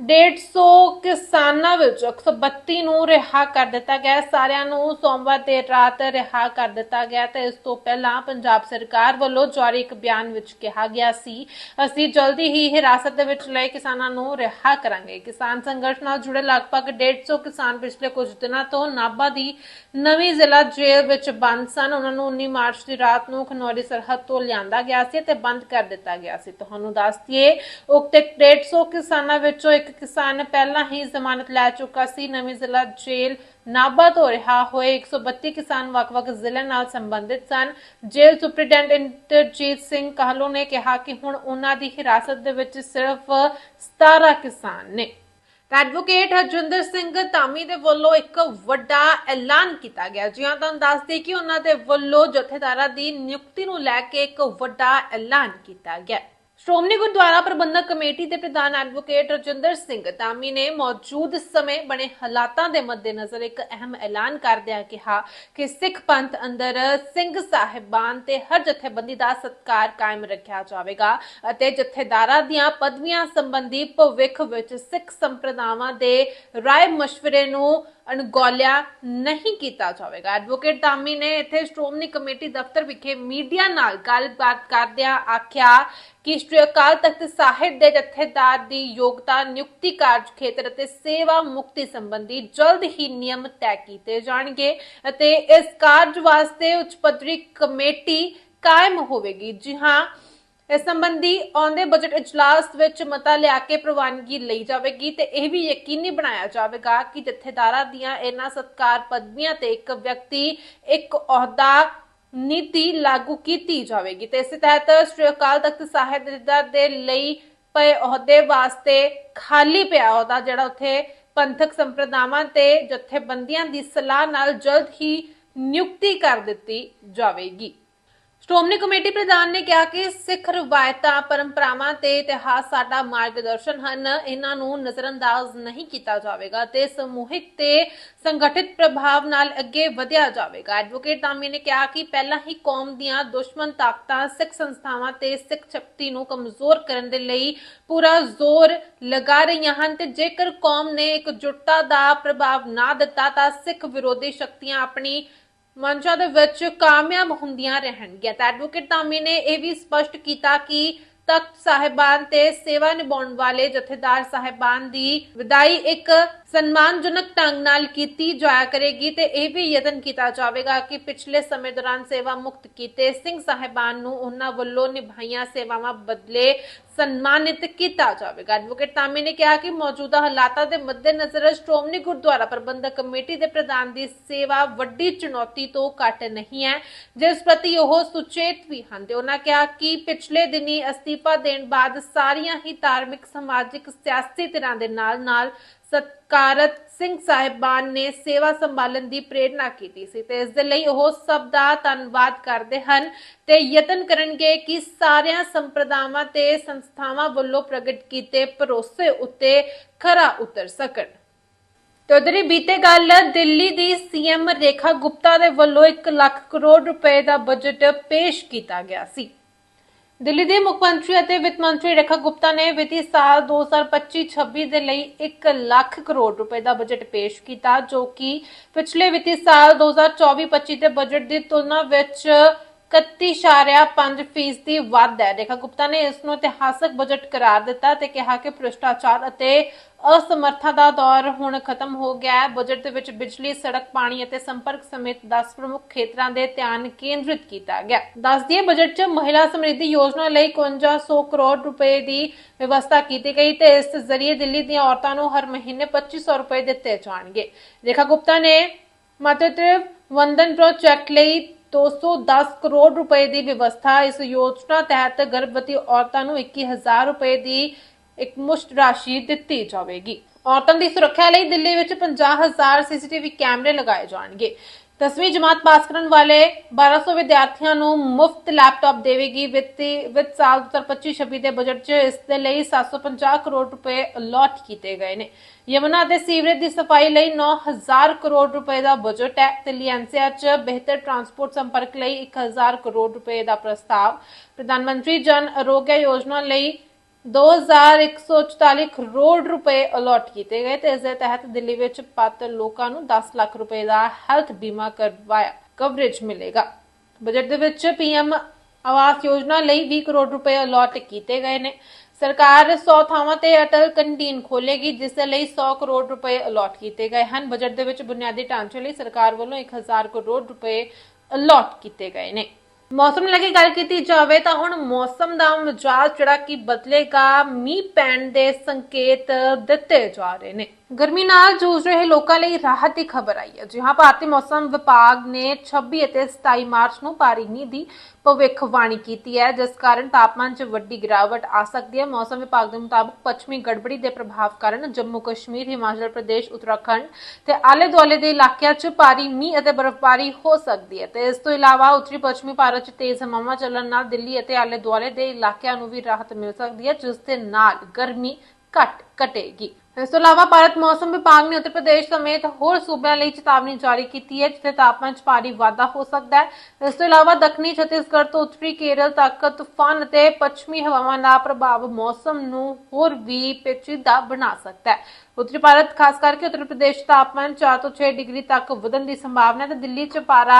150 ਕਿਸਾਨਾਂ ਵਿੱਚ 132 ਨੂੰ ਰਿਹਾ ਕਰ ਦਿੱਤਾ ਗਿਆ ਸਾਰਿਆਂ ਨੂੰ ਸੋਮਵਾਰ ਦੇਰ ਰਾਤ ਰਿਹਾ ਕਰ ਦਿੱਤਾ ਗਿਆ ਤੇ ਇਸ ਤੋਂ ਪਹਿਲਾਂ ਪੰਜਾਬ ਸਰਕਾਰ ਵੱਲੋਂ ਜਾਰੀ ਇੱਕ ਬਿਆਨ ਵਿੱਚ ਕਿਹਾ ਗਿਆ ਸੀ, ਅਸੀਂ ਜਲਦੀ ਹੀ ਹਿਰਾਸਤ ਦੇ ਵਿੱਚ ਲਏ ਕਿਸਾਨਾਂ ਨੂੰ ਰਿਹਾ ਕਰਾਂਗੇ। ਕਿਸਾਨ ਸੰਘਰਸ਼ ਨਾਲ ਜੁੜੇ ਲਗਭਗ 150 ਕਿਸਾਨ ਪਿਛਲੇ ਕੁਝ ਦਿਨਾਂ ਤੋਂ ਨਾਭਾ ਦੀ ਨਵੀਂ ਜ਼ਿਲ੍ਹਾ ਜੇਲ੍ਹ ਵਿੱਚ ਬੰਦ ਸਨ। ਉਹਨਾਂ ਨੂੰ 19 ਮਾਰਚ ਦੀ ਰਾਤ ਨੂੰ ਖਨੌਰੀ ਸਰਹੱਦ ਤੋਂ ਲਿਆਂਦਾ ਗਿਆ ਸੀ ਤੇ ਬੰਦ ਕਰ ਦਿੱਤਾ ਗਿਆ ਸੀ। ਤੁਹਾਨੂੰ ਦੱਸ ਦਈਏ, ਉਕਤ 150 ਕਿਸਾਨਾਂ ਵਿੱਚੋਂ ਇੱਕ ਕਿਸਾਨ ਪਹਿਲਾਂ ਹੀ ਜ਼ਮਾਨਤ ਲੈ ਚੁੱਕਾ ਸੀ। ਨਵੀਂ ਜ਼ਿਲ੍ਹਾ ਜੇਲ੍ਹ ਨਾਭਾ ਤੋਂ ਰਿਹਾ ਹੋਏ 132 ਕਿਸਾਨ ਵੱਖ-ਵੱਖ ਜ਼ਿਲ੍ਹਿਆਂ ਨਾਲ ਸੰਬੰਧਿਤ ਸਨ। ਜੇਲ੍ਹ ਸੁਪਰਡੈਂਟ ਇੰਦਰਜੀਤ ਸਿੰਘ ਕਾਹਲੋ ਨੇ ਕਿਹਾ ਕਿ ਹੁਣ ਉਹਨਾਂ ਦੀ ਹਿਰਾਸਤ ਦੇ ਵਿੱਚ ਸਿਰਫ 17 ਕਿਸਾਨ ਨੇ। ਐਡਵੋਕੇਟ ਹਰਜਿੰਦਰ ਸਿੰਘ ਧਾਮੀ ਦੇ ਵੱਲੋਂ ਇੱਕ ਵੱਡਾ ਐਲਾਨ ਕੀਤਾ ਗਿਆ। ਜੀ ਹਾਂ, ਤੁਹਾਨੂੰ ਦੱਸਦੇ ਕਿ ਉਹਨਾਂ ਦੇ ਵੱਲੋਂ ਜਥੇਦਾਰਾਂ ਦੀ ਨਿਯੁਕਤੀ ਨੂੰ ਲੈ ਕੇ ਇੱਕ ਵੱਡਾ ਐਲਾਨ ਕੀਤਾ ਗਿਆ। ਸ਼੍ਰੋਮਣੀ ਗੁਰਦੁਆਰਾ ਪ੍ਰਬੰਧਕ ਕਮੇਟੀ ਦੇ ਪ੍ਰਧਾਨ ਐਡਵੋਕੇਟ ਰਜਿੰਦਰ ਸਿੰਘ ਧਾਮੀ ਨੇ ਮੌਜੂਦ ਸਮੇਂ ਬਣੇ ਹਾਲਾਤਾਂ ਦੇ ਮੱਦੇਨਜ਼ਰ ਇੱਕ ਅਹਿਮ ਐਲਾਨ ਕਰਦਿਆਂ ਕਿਹਾ ਕਿ ਸਿੱਖ ਪੰਥ ਅੰਦਰ ਸਿੰਘ ਸਾਹਿਬਾਨ ਤੇ ਹਰ ਜਥੇਬੰਦੀ ਦਾ ਸਤਕਾਰ ਕਾਇਮ ਰੱਖਿਆ ਜਾਵੇਗਾ ਅਤੇ ਜਥੇਦਾਰਾਂ ਦੀਆਂ ਪਦਵੀਆਂ ਸੰਬੰਧੀ ਭਵਿੱਖ ਵਿੱਚ ਸਿੱਖ ਸੰਪਰਦਾਵਾਂ ਦੇ ਰਾਏ ਮਸ਼ਵਰੇ ਨੂੰ ਅਣਗੌਲਿਆ ਨਹੀਂ ਕੀਤਾ ਜਾਵੇਗਾ। ਐਡਵੋਕੇਟ ਧਾਮੀ ਨੇ ਇੱਥੇ ਸ਼੍ਰੋਮਣੀ ਕਮੇਟੀ ਦਫ਼ਤਰ ਵਿਖੇ ਮੀਡੀਆ ਨਾਲ ਗੱਲਬਾਤ ਕਰਦਿਆਂ ਆਖਿਆ ਕਿ ਸ਼੍ਰੀ ਅਕਾਲ ਤਖਤ ਸਾਹਿਬ ਦੇ ਜਥੇਦਾਰ ਦੀ ਯੋਗਤਾ, ਨਿਯੁਕਤੀ ਕਾਰਜ ਖੇਤਰ ਅਤੇ ਸੇਵਾ ਮੁਕਤੀ ਸੰਬੰਧੀ ਜਲਦ ਹੀ ਨਿਯਮ ਤੈਅ ਕੀਤੇ ਜਾਣਗੇ ਅਤੇ ਇਸ ਕਾਰਜ ਵਾਸਤੇ ਉੱਚ ਪੱਧਰੀ ਕਮੇਟੀ ਕਾਇਮ ਹੋਵੇਗੀ। ਜੀ ਹਾਂ ਇਸ ਸੰਬੰਧੀ ਆਉਂਦੇ ਬਜਟ ਇਜਲਾਸ ਵਿੱਚ ਮਤਾ ਲਿਆ ਕੇ ਪ੍ਰਵਾਨਗੀ ਲਈ ਜਾਵੇਗੀ ਤੇ ਇਹ ਵੀ ਯਕੀਨੀ ਬਣਾਇਆ ਜਾਵੇਗਾ ਕਿ ਜਥੇਦਾਰਾਂ ਦੀਆਂ ਇਹਨਾਂ ਸਤਕਾਰ ਪਦਵੀਆਂ ਤੇ ਇੱਕ ਵਿਅਕਤੀ, ਇੱਕ ਅਹੁਦਾ ਨੀਤੀ ਲਾਗੂ ਕੀਤੀ ਜਾਵੇਗੀ ਤੇ ਇਸ ਤਹਿਤ ਸ੍ਰੀ ਅਕਾਲ ਤਖਤ ਸਾਹਿਬ ਦੇ ਲਈ ਪਏ ਅਹੁਦੇ ਵਾਸਤੇ ਖਾਲੀ ਪਿਆ ਅਹੁਦਾ ਜਿਹੜਾ ਉੱਥੇ ਪੰਥਕ ਸੰਪਰਦਾਵਾਂ ਤੇ ਜਥੇਬੰਦੀਆਂ ਦੀ ਸਲਾਹ ਨਾਲ ਜਲਦ ਹੀ ਨਿਯੁਕਤੀ ਕਰ ਦਿੱਤੀ ਜਾਵੇਗੀ। ਸ਼੍ਰੋਮਣੀ ਕਮੇਟੀ ਪ੍ਰਧਾਨ ਨੇ ਕਿਹਾ ਕਿ ਸਿੱਖ ਰਵਾਇਤਾਂ, ਪਰੰਪਰਾਵਾਂ ਤੇ ਇਤਿਹਾਸ ਸਾਡਾ ਮਾਰਗਦਰਸ਼ਨ ਹਨ। ਇਹਨਾਂ ਨੂੰ ਨਜ਼ਰਅੰਦਾਜ਼ ਨਹੀਂ ਕੀਤਾ ਜਾਵੇਗਾ ਤੇ ਸਮੂਹਿਕ ਤੇ ਸੰਗਠਿਤ ਪ੍ਰਭਾਵ ਨਾਲ ਅੱਗੇ ਵਧਿਆ ਜਾਵੇਗਾ। ਐਡਵੋਕੇਟ ਧਾਮੀ ਨੇ ਕਿਹਾ ਕਿ ਪਹਿਲਾਂ ਹੀ ਕੌਮ ਦੀਆਂ ਦੁਸ਼ਮਣ ਤਾਕਤਾਂ, ਸਿੱਖ ਸੰਸਥਾਵਾਂ ਤੇ ਸਿੱਖ ਸ਼ਕਤੀ ਨੂੰ ਕਮਜ਼ੋਰ ਕਰਨ ਦੇ ਲਈ ਪੂਰਾ ਜ਼ੋਰ ਲਗਾ ਰਹੀਆਂ ਹਨ ਤੇ ਜੇਕਰ ਕੌਮ ਨੇ ਇੱਕ ਜੁਟਤਾ ਦਾ ਪ੍ਰਭਾਵ ਨਾ ਦਿੱਤਾ ਤਾਂ ਸਿੱਖ ਵਿਰੋਧੀ ਸ਼ਕਤੀਆਂ ਆਪਣੀ ਮੰਚਾਂ ਦੇ ਵਿੱਚ ਕਾਮਯਾਬ ਹੁੰਦੀਆਂ ਰਹਿਣਗੀਆਂ। ਤਾਂ ਐਡਵੋਕੇਟ ਧਾਮੀ ਨੇ ਇਹ ਵੀ ਸਪਸ਼ਟ ਕੀਤਾ ਕਿ ਤਖਤ ਸਾਹਿਬਾਨ ਤੇ ਸੇਵਾ ਨਿਭਾਉਣ ਵਾਲੇ ਜਥੇਦਾਰ ਸਾਹਿਬਾਨ ਦੀ ਵਿਦਾਈ ਇੱਕ ਸਨਮਾਨਜਨਕ ਢੰਗ ਨਾਲ ਕੀਤੀ ਜਾਇਆ ਕਰੇਗੀ ਤੇ ਇਹ ਵੀ ਯਤਨ ਕੀਤਾ ਜਾਵੇਗਾ ਕਿ ਪਿਛਲੇ ਸਮੇਂ ਦੌਰਾਨ ਸੇਵਾ ਮੁਕਤ ਕੀਤੇ ਸਿੰਘ ਸਾਹਿਬਾਨ ਨੂੰ ਉਹਨਾਂ ਵੱਲੋਂ ਨਿਭਾਈਆਂ ਸੇਵਾਵਾਂ ਬਦਲੇ ਸਨਮਾਨਿਤ ਕੀਤਾ ਜਾਵੇਗਾ। ਐਡਵੋਕੇਟ ਤਾਮੀ ਨੇ ਕਿਹਾ ਕਿ ਮੌਜੂਦਾ ਹਾਲਾਤਾਂ ਦੇ ਮੱਦੇਨਜ਼ਰ ਸ਼੍ਰੋਮਣੀ ਗੁਰਦੁਆਰਾ ਪ੍ਰਬੰਧਕ ਕਮੇਟੀ ਦੇ ਪ੍ਰਧਾਨ ਦੀ ਸੇਵਾ ਵੱਡੀ ਚੁਣੌਤੀ ਤੋਂ ਘੱਟ ਨਹੀਂ ਹੈ, ਜਿਸ ਪ੍ਰਤੀ ਉਹ ਸੁਚੇਤ ਵੀ ਹਨ ਤੇ ਉਹਨਾਂ ਕਿਹਾ ਕਿ ਪਿਛਲੇ ਦਿਨੀ ਅਸਤੀਫਾ ਦੇਣ ਬਾਅਦ ਸਾਰੀਆਂ ਹੀ ਧਾਰਮਿਕ, ਸਮਾਜਿਕ, ਸਿਆਸੀ ਧਿਰਾਂ ਦੇ ਨਾਲ-ਨਾਲ ਸਤਕਾਰਤ ਸਿੰਘ ਸਾਹਿਬਾਨ ਨੇ ਸੇਵਾ ਸੰਭਾਲਣ ਦੀ ਪ੍ਰੇਰਣਾ ਕੀਤੀ ਸੀ ਤੇ ਇਸ ਦੇ ਲਈ ਉਹ ਸਭ ਦਾ ਧੰਨਵਾਦ ਕਰਦੇ ਹਨ ਤੇ ਯਤਨ ਕਰਨਗੇ ਕਿ ਸਾਰਿਆਂ ਸੰਪਰਦਾਵਾਂ ਤੇ ਸੰਸਥਾਵਾਂ ਵੱਲੋਂ ਪ੍ਰਗਟ ਕੀਤੇ ਭਰੋਸੇ ਉੱਤੇ ਖਰਾ ਉਤਰ ਸਕਣ। ਤੇ ਉਧਰ ਬੀਤੇ ਗੱਲ ਦਿੱਲੀ ਦੀ ਸੀਐਮ ਰੇਖਾ ਗੁਪਤਾ ਦੇ ਵੱਲੋਂ 1 ਲੱਖ ਕਰੋੜ ਰੁਪਏ ਦਾ ਬਜਟ ਪੇਸ਼ ਕੀਤਾ ਗਿਆ ਸੀ। ਦਿੱਲੀ ਦੇ ਮੁੱਖ ਮੰਤਰੀ ਅਤੇ ਵਿੱਤ ਮੰਤਰੀ ਰੇਖਾ ਗੁਪਤਾ ਨੇ ਵਿੱਤੀ ਸਾਲ 2025-26 ਦੇ ਲਈ 1 ਲੱਖ ਕਰੋੜ ਰੁਪਏ ਦਾ ਬਜਟ ਪੇਸ਼ ਕੀਤਾ, ਜੋ ਕਿ ਪਿਛਲੇ ਵਿੱਤੀ ਸਾਲ 2024-25 ਦੇ ਬਜਟ ਦੀ ਤੁਲਨਾ ਵਿੱਚ 31.5 ਫੀਸਦੀ ਵੱਧ ਹੈ। ਰੇਖਾ ਗੁਪਤਾ ਨੇ ਇਸ ਨੂੰ ਇਤਿਹਾਸਕ ਬਜਟ ਕਰਾਰ ਦਿੱਤਾ ਤੇ ਕਿਹਾ ਕਿ ਭ੍ਰਿਸ਼ਟਾਚਾਰ ਅਤੇ ਅਸਮਰਥਾ ਦਾ ਦੌਰ ਹੁਣ ਖਤਮ ਹੋ ਗਿਆ ਹੈ। ਬਜਟ ਦੇ ਵਿੱਚ ਬਿਜਲੀ, ਸੜਕ, ਪਾਣੀ ਅਤੇ ਸੰਪਰਕ ਸਮੇਤ 10 ਪ੍ਰਮੁੱਖ ਖੇਤਰਾਂ ਦੇ ਧਿਆਨ ਕੇਂਦਰਿਤ ਕੀਤਾ ਗਿਆ। ਦੱਸ ਦਈਏ ਬਜਟ 'ਚ ਮਹਿਲਾ ਸਮਰਿੱਧੀ ਯੋਜਨਾ ਲਈ 5100 ਕਰੋੜ ਰੁਪਏ ਦੀ ਵਿਵਸਥਾ ਕੀਤੀ ਗਈ ਤੇ ਇਸ ਜ਼ਰੀਏ ਦਿੱਲੀ ਦੀਆਂ ਔਰਤਾਂ ਨੂੰ ਹਰ ਮਹੀਨੇ 2500 ਰੁਪਏ ਦਿੱਤੇ ਜਾਣਗੇ। ਰੇਖਾ ਗੁਪਤਾ ਨੇ ਮਾਤ੍ਰਿਤਵ ਵੰਦਨ ਪ੍ਰੋਜੈਕਟ ਲਈ 210 ਕਰੋੜ ਰੁਪਏ ਦੀ ਵਿਵਸਥਾ ਇਸ ਯੋਜਨਾ ਤਹਿਤ ਗਰਭਵਤੀ ਔਰਤਾਂ ਨੂੰ 21000 ਰੁਪਏ ਦੀ ਇੱਕ ਮੁਸ਼ਤ ਰਾਸ਼ੀ ਦਿੱਤੀ ਜਾਵੇਗੀ। ਔਰਤਾਂ ਦੀ ਸੁਰੱਖਿਆ ਲਈ ਦਿੱਲੀ ਵਿੱਚ 50000 ਸੀਸੀਟੀਵੀ ਕੈਮਰੇ ਲਗਾਏ ਜਾਣਗੇ। ਦਸਵੀਂ ਜਮਾਤ ਪਾਸ ਕਰਨ ਵਾਲੇ 1200 ਵਿਦਿਆਰਥੀਆਂ ਨੂੰ ਮੁਫਤ ਲੈਪਟਾਪ ਦੇਵੇਗੀ ਵਿੱਤੀ, ਵਿੱਤ ਸਾਲ 2025-26 ਦੇ ਬਜਟ 'ਚ ਇਸ ਦੇ ਲਈ 750 ਕਰੋੜ ਰੁਪਏ ਅਲਾਟ ਕੀਤੇ ਗਏ ਨੇ। ਯਮੁਨਾ ਅਤੇ ਸੀਵਰੇਜ ਦੀ ਸਫ਼ਾਈ ਲਈ 9000 ਕਰੋੜ ਰੁਪਏ ਦਾ ਬਜਟ ਹੈ ਤੇ ਲੀਐਨਸੀਆ 'ਚ ਬਿਹਤਰ ਟਰਾਂਸਪੋਰਟ ਸੰਪਰਕ ਲਈ 1000 ਕਰੋੜ ਰੁਪਏ ਦਾ ਪ੍ਰਸਤਾਵ। ਪ੍ਰਧਾਨ ਮੰਤਰੀ ਜਨ ਅਰੋਗਿਆ ਯੋਜਨਾ ਲਈ 2144 ਕਰੋੜ ਰੁਪਏ ਅਲਾਟ ਕੀਤੇ ਗਏ ਤੇ ਇਸ ਦੇ ਤਹਿਤ ਦਿੱਲੀ ਵਿੱਚ ਪਾਤਰ ਲੋਕਾਂ ਨੂੰ 10 ਲੱਖ ਰੁਪਏ ਦਾ ਹੈਲਥ ਬੀਮਾ ਕਰਵਾਇਆ ਕਵਰੇਜ ਮਿਲੇਗਾ। ਬਜਟ ਦੇ ਵਿੱਚ ਪੀਐਮ ਆਵਾਸ ਯੋਜਨਾ ਲਈ 20 ਕਰੋੜ ਰੁਪਏ ਅਲਾਟ ਕੀਤੇ ਗਏ ਨੇ। ਸਰਕਾਰ 100 ਥਾਵਾਂ ਤੇ ਅਟਲ ਕੰਟੀਨ ਖੋਲੇਗੀ ਜਿਸ ਦੇ ਲਈ 100 ਕਰੋੜ ਰੁਪਏ ਅਲਾਟ ਕੀਤੇ ਗਏ ਹਨ। ਬਜਟ ਦੇ ਵਿੱਚ ਬੁਨਿਆਦੀ ਢਾਂਚੇ ਲਈ ਸਰਕਾਰ ਵੱਲੋਂ 1000 ਕਰੋੜ ਰੁਪਏ ਅਲਾਟ ਕੀਤੇ ਗਏ ਨੇ। ਮੌਸਮ ਨੂੰ ਲੈ ਕੇ ਗੱਲ ਕੀਤੀ ਜਾਵੇ ਤਾਂ ਹੁਣ ਮੌਸਮ ਦਾ ਮਿਜਾਜ ਜਿਹੜਾ ਕਿ ਬਦਲੇਗਾ, ਮੀਂਹ ਪੈਣ ਦੇ ਸੰਕੇਤ ਦਿੱਤੇ ਜਾ ਰਹੇ ਨੇ। ਗਰਮੀ ਨਾਲ ਜੂਝ ਰਹੇ ਲੋਕਾਂ ਲਈ ਰਾਹਤ ਦੀ ਖਬਰ ਆਈ ਹੈ ਜੀ ਹਾਂ ਭਾਰਤੀ ਮੌਸਮ ਵਿਭਾਗ ਨੇ 26 ਅਤੇ 27 ਮਾਰਚ ਨੂੰ ਭਾਰੀ ਮੀਂਹ ਦੀ ਭਵਿੱਖਬਾਣੀ ਕੀਤੀ ਹੈ ਜਿਸ ਕਾਰਨ ਤਾਪਮਾਨ 'ਚ ਵੱਡੀ ਗਿਰਾਵਟ ਆ ਸਕਦੀ ਹੈ ਮੌਸਮ ਵਿਭਾਗ ਦੇ ਮੁਤਾਬਕ ਪੱਛਮੀ ਗੜਬੜੀ ਦੇ ਪ੍ਰਭਾਵ ਕਾਰਨ ਜੰਮੂ ਕਸ਼ਮੀਰ ਹਿਮਾਚਲ ਪ੍ਰਦੇਸ਼ ਉੱਤਰਾਖੰਡ ਤੇ ਆਲੇ ਦੁਆਲੇ ਦੇ ਇਲਾਕਿਆਂ 'ਚ ਭਾਰੀ ਮੀਂਹ ਅਤੇ ਬਰਫ਼ਬਾਰੀ ਹੋ ਸਕਦੀ ਹੈ ਤੇ ਇਸ ਤੋਂ ਇਲਾਵਾ ਉੱਤਰੀ ਪੱਛਮੀ ਭਾਰਤ 'ਚ ਤੇਜ਼ ਹਵਾਵਾਂ ਚੱਲਣ ਨਾਲ ਦਿੱਲੀ ਅਤੇ ਆਲੇ ਦੁਆਲੇ ਦੇ ਇਲਾਕਿਆਂ ਨੂੰ ਵੀ ਰਾਹਤ ਮਿਲ ਸਕਦੀ ਹੈ ਜਿਸ ਦੇ ਨਾਲ ਗਰਮੀ ਘਟ ਘਟੇਗੀ ਇਸ ਤੋਂ ਇਲਾਵਾ ਭਾਰਤ ਮੌਸਮ ਵਿਭਾਗ ਨੇ ਉੱਤਰ ਪ੍ਰਦੇਸ਼ ਸਮੇਤ ਹੋਰ ਸੂਬਿਆਂ ਲਈ ਚੇਤਾਵਨੀ ਜਾਰੀ ਕੀਤੀ ਹੈ, ਜਿੱਥੇ ਤਾਪਮਾਨ 'ਚ ਭਾਰੀ ਵਾਧਾ ਹੋ ਸਕਦਾ ਹੈ। ਇਸ ਤੋਂ ਇਲਾਵਾ ਦੱਖਣੀ ਛੱਤੀਸਗੜ੍ਹ ਤੋਂ ਉੱਤਰੀ ਕੇਰਲ ਤੱਕ ਤੂਫਾਨ ਅਤੇ ਪੱਛਮੀ ਹਵਾਵਾਂ ਦਾ ਪ੍ਰਭਾਵ ਮੌਸਮ ਨੂੰ ਹੋਰ ਵੀ ਪੇਚੀਦਾ ਬਣਾ ਸਕਦਾ ਹੈ। ਉੱਤਰੀ ਭਾਰਤ, ਖਾਸ ਕਰਕੇ ਉੱਤਰ ਪ੍ਰਦੇਸ਼, ਤਾਪਮਾਨ 4 ਤੋਂ 6 ਡਿਗਰੀ ਤੱਕ ਵਧਣ ਦੀ ਸੰਭਾਵਨਾ ਹੈ ਤੇ ਦਿੱਲੀ 'ਚ ਪਾਰਾ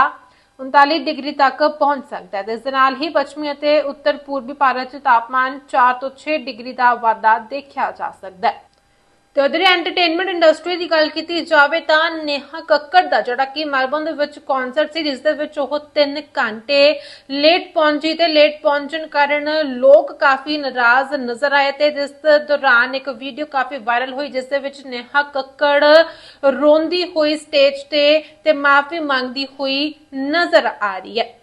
39 ਡਿਗਰੀ ਤੱਕ ਪਹੁੰਚ ਸਕਦਾ ਹੈ। ਇਸ ਦੇ ਨਾਲ ਹੀ ਪੱਛਮੀ ਅਤੇ ਉੱਤਰ ਪੂਰਬੀ ਭਾਰਤ 'ਚ ਤਾਪਮਾਨ 4 ਤੋਂ 6 ਡਿਗਰੀ ਦਾ ਵਾਧਾ ਦੇਖਿਆ ਜਾ ਸਕਦਾ ਹੈ। ਤੇ ਉਧਰ ਐਂਟਰਟੇਨਮੈਂਟ ਇੰਡਸਟਰੀ ਦੀ ਗੱਲ ਕੀਤੀ ਜਾਵੇ ਤਾਂ ਨੇਹਾ ਕੱਕੜ ਦਾ, ਜਿਹੜਾ ਕਿ ਮੈਲਬੌਰਨ ਦੇ ਵਿੱਚ ਕਨਸਰਟ ਸੀ, ਜਿਸ ਦੇ ਵਿੱਚ ਉਹ 3 ਘੰਟੇ ਲੇਟ ਪਹੁੰਚੀ ਤੇ ਲੇਟ ਪਹੁੰਚਣ ਕਾਰਨ ਲੋਕ ਕਾਫੀ ਨਾਰਾਜ਼ ਨਜ਼ਰ ਆਏ ਤੇ ਜਿਸ ਦੌਰਾਨ ਇੱਕ ਵੀਡੀਓ ਕਾਫੀ ਵਾਇਰਲ ਹੋਈ, ਜਿਸ ਦੇ ਵਿੱਚ ਨੇਹਾ ਕੱਕੜ ਰੋਂਦੀ ਹੋਈ ਸਟੇਜ ਤੇ ਤੇ ਮਾਫੀ ਮੰਗਦੀ ਹੋਈ ਨਜ਼ਰ ਆ ਰਹੀ ਹੈ।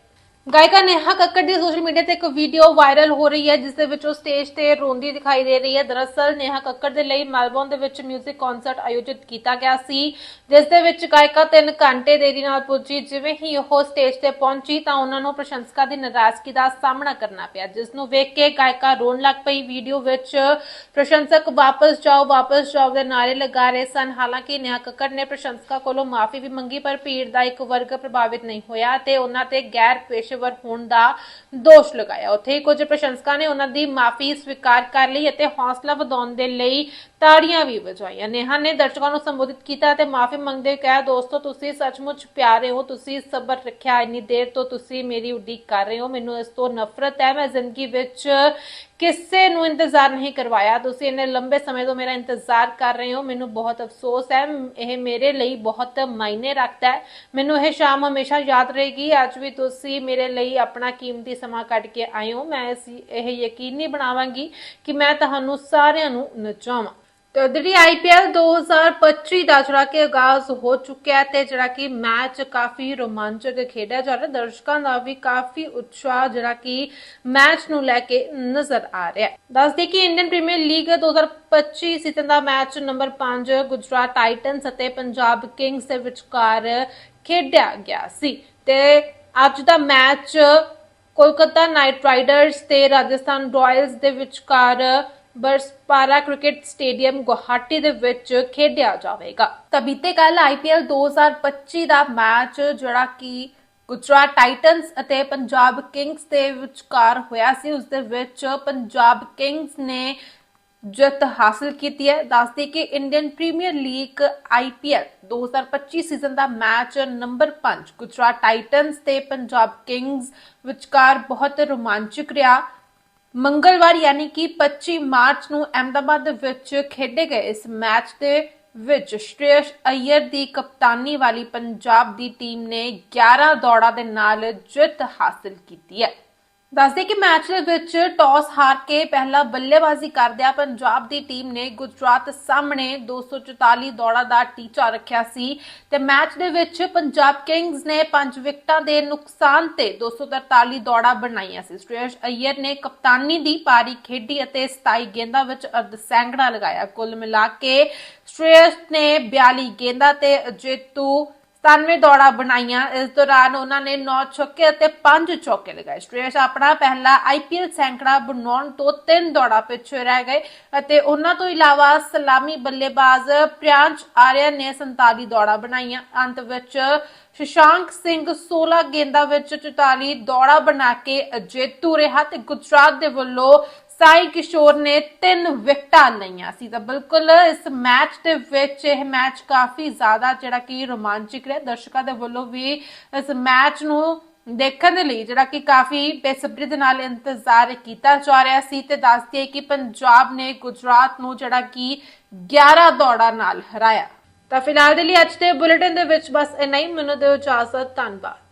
ਗਾਇਕਾ ਨੇਹਾ ਕੱਕੜ ਦੀ ਸੋਸ਼ਲ ਮੀਡੀਆ ਤੇ ਇੱਕ ਵੀਡੀਓ ਵਾਇਰਲ ਹੋ ਰਹੀ ਹੈ, ਜਿਸ ਦੇ ਵਿੱਚ ਉਹ ਸਟੇਜ ਤੇ ਰੋਂਦੀ ਦਿਖਾਈ ਦੇ ਰਹੀ ਹੈ। ਦਰਅਸਲ ਨੇਹਾ ਕੱਕੜ ਦੇ ਲਈ ਮੈਲਬੌਰਨ ਦੇ ਵਿੱਚ 뮤직 ਕਨਸਰਟ ਆਯੋਜਿਤ ਕੀਤਾ ਗਿਆ ਸੀ, ਜਿਸ ਦੇ ਵਿੱਚ ਗਾਇਕਾ 3 ਘੰਟੇ ਦੇਰੀ ਨਾਲ ਪਹੁੰਚੀ ਜਿਵੇਂ ਹੀ ਉਹ ਸਟੇਜ ਤੇ ਪਹੁੰਚੀ ਤਾਂ ਉਹਨਾਂ ਨੂੰ ਪ੍ਰਸ਼ੰਸਕਾਂ ਦੀ ਨਾਰਾਜ਼ਗੀ ਦਾ ਸਾਹਮਣਾ ਕਰਨਾ ਪਿਆ, ਜਿਸ ਨੂੰ ਵੇਖ ਕੇ ਗਾਇਕਾ ਰੋਣ ਲੱਗ ਪਈ। ਵੀਡੀਓ ਵਿੱਚ ਪ੍ਰਸ਼ੰਸਕ ਵਾਪਸ ਜਾਓ ਵਾਪਸ ਜਾਓ ਦੇ ਨਾਰੇ ਲਗਾ ਰਹੇ ਸਨ। ਹਾਲਾਂਕਿ ਨੇਹਾ ਕੱਕੜ ਨੇ ਪ੍ਰਸ਼ੰਸਕਾਂ ਕੋਲੋਂ ਮਾਫੀ ਵੀ ਮੰਗੀ, ਪਰ ਭੀੜ ਦਾ ਇੱਕ ਵਰਗ ਪ੍ਰਭਾਵਿਤ ਨਹੀਂ ਹੋਇਆ ਤੇ ਉਹਨਾਂ ਤੇ ਗੈਰ ਪੇਸ਼ ਪੇਸ਼ੇਵਰ ਹੋਣ ਦਾ ਦੋਸ਼ ਲਗਾਇਆ। ਉੱਥੇ ਹੀ ਕੁਝ ਪ੍ਰਸ਼ੰਸਕਾਂ ਨੇ ਉਹਨਾਂ ਦੀ ਮਾਫੀ ਸਵੀਕਾਰ ਕਰ ਲਈ ਅਤੇ ਹੌਸਲਾ ਵਧਾਉਣ ਦੇ ਲਈ ਤਾੜੀਆਂ ਵੀ ਵਜਾਈਆਂ ਨੇਹਾ ਨੇ ਦਰਸ਼ਕਾਂ ਨੂੰ ਸੰਬੋਧਿਤ ਕੀਤਾ ਤੇ ਮਾਫੀ ਮੰਗਦੇ ਕਿਹਾ, ਦੋਸਤੋ, ਤੁਸੀਂ ਸੱਚਮੁੱਚ ਪਿਆਰੇ ਹੋ, ਤੁਸੀਂ ਸਬਰ ਰੱਖਿਆ, ਇੰਨੀ ਦੇਰ ਤੋਂ ਤੁਸੀਂ ਮੇਰੀ ਉਡੀਕ ਕਰ ਰਹੇ ਹੋ, ਮੈਨੂੰ ਇਸ ਤੋਂ ਨਫ਼ਰਤ ਹੈ, ਮੈਂ ਜ਼ਿੰਦਗੀ ਵਿੱਚ ਕਿਸੇ ਨੂੰ ਇੰਤਜ਼ਾਰ ਨਹੀਂ ਕਰਵਾਇਆ। ਤੁਸੀਂ ਇੰਨੇ ਲੰਬੇ ਸਮੇਂ ਤੋਂ ਮੇਰਾ ਇੰਤਜ਼ਾਰ ਕਰ ਰਹੇ ਹੋ, ਮੈਨੂੰ ਬਹੁਤ ਅਫਸੋਸ ਹੈ, ਇਹ ਮੇਰੇ ਲਈ ਬਹੁਤ ਮਾਇਨੇ ਰੱਖਦਾ ਹੈ। ਮੈਨੂੰ ਇਹ ਸ਼ਾਮ ਹਮੇਸ਼ਾ ਯਾਦ ਰਹੇਗੀ, ਅੱਜ ਵੀ ਤੁਸੀਂ ਮੇਰੇ ਲਈ ਆਪਣਾ ਕੀਮਤੀ ਸਮਾਂ ਕੱਢ ਕੇ ਆਏ ਹੋ। ਮੈਂ ਇਹ ਯਕੀਨੀ ਬਣਾਵਾਂਗੀ ਕਿ ਮੈਂ ਤੁਹਾਨੂੰ ਸਾਰਿਆਂ ਨੂੰ ਨਚਾਵਾਂ। ਤੇ ਉਧਰ ਹੀ ਆਈਪੀਐਲ 2025 ਦਾ ਜਿਹੜਾ ਕਿ ਆਗਾਜ਼ ਹੋ ਚੁੱਕਿਆ ਹੈ ਤੇ ਜਿਹੜਾ ਕਿ ਮੈਚ ਕਾਫੀ ਰੋਮਾਂਚਕ ਖੇਡਿਆ ਜਾ ਰਿਹਾ, ਦਰਸ਼ਕਾਂ ਦਾ ਵੀ ਕਾਫੀ ਉਤਸ਼ਾਹ ਜਿਹੜਾ ਕਿ ਮੈਚ ਨੂੰ ਲੈ ਕੇ ਨਜ਼ਰ ਆ ਰਿਹਾ ਹੈ। ਦੱਸਦੇ ਕਿ ਇੰਡੀਅਨ ਪ੍ਰੀਮੀਅਰ ਲੀਗ 2025 ਸੀਜ਼ਨ ਦਾ ਮੈਚ ਨੰਬਰ 5 ਗੁਜਰਾਤ ਟਾਈਟਨਸ ਅਤੇ ਪੰਜਾਬ ਕਿੰਗਸ ਦੇ ਵਿਚਕਾਰ ਖੇਡਿਆ ਗਿਆ ਸੀ ਤੇ ਅੱਜ ਦਾ ਮੈਚ ਕੋਲਕਾਤਾ ਨਾਈਟ ਰਾਈਡਰਸ ਤੇ ਰਾਜਸਥਾਨ ਰਾਇਲਸ ਦੇ ਵਿਚਕਾਰ ਬਰਸਪਾਰਾ ਕ੍ਰਿਕਟ ਸਟੇਡੀਅਮ ਗੁਹਾਟੀ ਦੇ ਵਿੱਚ ਖੇਡਿਆ ਜਾਵੇਗਾ। ਤਾਂ ਬੀਤੇ ਕੱਲ ਆਈਪੀਐਲ 2025 ਦਾ ਮੈਚ, ਜਿਹੜਾ ਕਿ ਗੁਜਰਾਤ ਟਾਈਟਨਸ ਅਤੇ ਪੰਜਾਬ ਕਿੰਗਸ ਦੇ ਵਿਚਕਾਰ ਹੋਇਆ ਸੀ, ਉਸ ਦੇ ਵਿੱਚ ਪੰਜਾਬ ਕਿੰਗਸ ਨੇ ਜਿੱਤ ਹਾਸਲ ਕੀਤੀ ਹੈ। ਦੱਸਦੇ ਕਿ Indian Premier League IPL 2025 season ਦਾ ਮੈਚ ਨੰਬਰ 5 ਗੁਜਰਾਤ ਟਾਈਟਨਸ ਤੇ ਪੰਜਾਬ ਕਿੰਗਸ ਵਿਚਕਾਰ ਬਹੁਤ ਰੋਮਾਂਚਕ ਰਿਹਾ। ਮੰਗਲਵਾਰ ਯਾਨੀ ਕਿ 25 ਮਾਰਚ ਨੂੰ ਅਹਿਮਦਾਬਾਦ ਵਿੱਚ ਖੇਡੇ ਗਏ। ਇਸ ਮੈਚ ਦੇ ਵਿੱਚ ਸ਼੍ਰੇਸ਼ ਅਯਰ ਦੀ ਕਪਤਾਨੀ ਵਾਲੀ ਪੰਜਾਬ ਦੀ ਟੀਮ ਨੇ 11 ਦੌੜਾਂ ਦੇ ਨਾਲ ਜਿੱਤ ਹਾਸਲ ਕੀਤੀ ਹੈ। ਦੱਸਦੇ ਕਿ ਮੈਚ ਦੇ ਵਿੱਚ ਟਾਸ ਹਾਰ ਕੇ ਪਹਿਲਾਂ ਬੱਲੇਬਾਜ਼ੀ ਕਰਦਿਆਂ ਪੰਜਾਬ ਦੀ ਟੀਮ ਨੇ ਗੁਜਰਾਤ ਸਾਹਮਣੇ 244 ਦੌੜਾਂ ਦਾ ਟੀਚਾ ਰੱਖਿਆ ਸੀ ਤੇ ਮੈਚ ਦੇ ਵਿੱਚ ਪੰਜਾਬ ਕਿੰਗਸ ਨੇ 5 ਵਿਕਟਾਂ ਦੇ ਨੁਕਸਾਨ ਤੇ 243 ਦੌੜਾਂ ਬਣਾਈਆਂ ਸੀ। ਸੁਰੇਸ਼ ਅਯਰ ਨੇ ਕਪਤਾਨੀ ਦੀ ਪਾਰੀ ਖੇਡੀ ਅਤੇ 27 ਗੇਂਦਾਂ ਵਿੱਚ ਅਰਧ ਸੈਂਕੜਾ ਲਗਾਇਆ। ਕੁੱਲ ਮਿਲਾ ਕੇ ਸੁਰੇਸ਼ ਨੇ 42 ਗੇਂਦਾਂ ਤੇ ਅਜੇਤੂ 97 ਦੌੜਾਂ ਬਣਾਈਆਂ। ਇਸ ਦੌਰਾਨ ਉਹਨਾਂ ਨੇ 9 ਛੱਕੇ ਅਤੇ 5 ਚੌਕੇ ਲਗਾਏ। ਸਟ੍ਰੇਸ਼ ਆਪਣਾ ਪਹਿਲਾ ਆਈਪੀਐਲ ਸੈਂਕੜਾ ਬਣਾਉਣ ਤੋਂ 3 ਦੌੜਾਂ ਪਿੱਛੇ ਰਹਿ ਗਏ ਅਤੇ ਉਹਨਾਂ ਤੋਂ ਇਲਾਵਾ ਸਲਾਮੀ ਬੱਲੇਬਾਜ਼ ਪ੍ਰਿਆੰਸ਼ ਆਰਿਆ ਨੇ 47 ਦੌੜਾਂ ਬਣਾਈਆਂ। ਅੰਤ ਵਿੱਚ ਸ਼ਸ਼ਾਂਕ ਸਿੰਘ 16 ਗੇਂਦਾਂ ਵਿੱਚ 44 ਦੌੜਾਂ ਬਣਾ ਕੇ ਜੇਤੂ ਰਿਹਾ ਤੇ ਗੁਜਰਾਤ ਦੇ ਵੱਲੋਂ ਸਾਈ ਕਿਸ਼ੋਰ ਨੇ ਤਿੰਨ ਵਿਕਟਾਂ ਲਈਆਂ ਸੀ ਤਾਂ ਬਿਲਕੁਲ ਇਸ ਮੈਚ ਦੇ ਵਿੱਚ ਇਹ ਮੈਚ ਕਾਫੀ ਜ਼ਿਆਦਾ ਜਿਹੜਾ ਕਿ ਰੋਮਾਂਚਕ ਰਿਹਾ। ਦਰਸ਼ਕਾਂ ਦੇ ਵੱਲੋਂ ਵੀ ਇਸ ਮੈਚ ਨੂੰ ਦੇਖਣ ਦੇ ਲਈ ਜਿਹੜਾ ਕਿ ਕਾਫੀ ਬੇਸਬਰੀ ਦੇ ਨਾਲ ਇੰਤਜ਼ਾਰ ਕੀਤਾ ਜਾ ਰਿਹਾ ਸੀ ਤੇ ਦੱਸਦੀ ਹੈ ਕਿ ਪੰਜਾਬ ਨੇ ਗੁਜਰਾਤ ਨੂੰ ਜਿਹੜਾ ਕਿ 11 ਦੌੜਾਂ ਨਾਲ ਹਰਾਇਆ। ਤਾਂ ਫਿਲਹਾਲ ਦੇ ਲਈ ਅੱਜ ਦੇ ਬੁਲੇਟਿਨ ਦੇ ਵਿੱਚ ਬਸ ਇੰਨਾ ਹੀ। ਮੈਨੂੰ ਦਿਓ ਇਜਾਜ਼ਤ। ਧੰਨਵਾਦ।